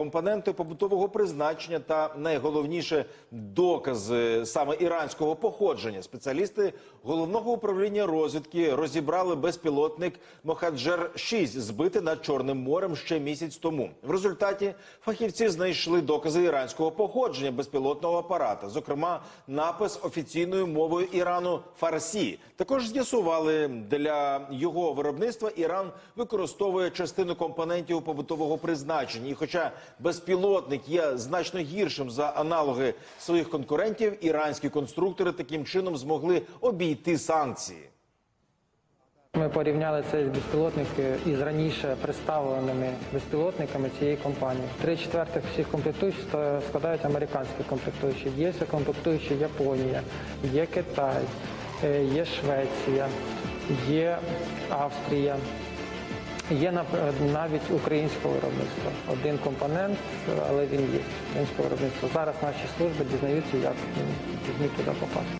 Компоненти побутового призначення та найголовніше докази саме іранського походження. Спеціалісти головного управління розвідки розібрали безпілотник Мохаджер 6 збитий над Чорним морем ще місяць тому. В результаті фахівці знайшли докази іранського походження безпілотного апарата, зокрема напис офіційною мовою Ірану Фарсі. Також з'ясували для його виробництва Іран використовує частину компонентів побутового призначення. І хоча безпілотник є значно гіршим за аналоги своїх конкурентів, іранські конструктори таким чином змогли обійти санкції. Ми порівняли цей безпілотник із раніше представленими безпілотниками цієї компанії. Три четвертих всіх комплектуючих складають американські комплектуючі. Є комплектуючі Японія, є Китай, е, є Швеція, є Австрія. Є нап- навіть українського виробництва. Один компонент, але він є українського виробництва. Зараз наші служби дізнаються, як він туди попасти.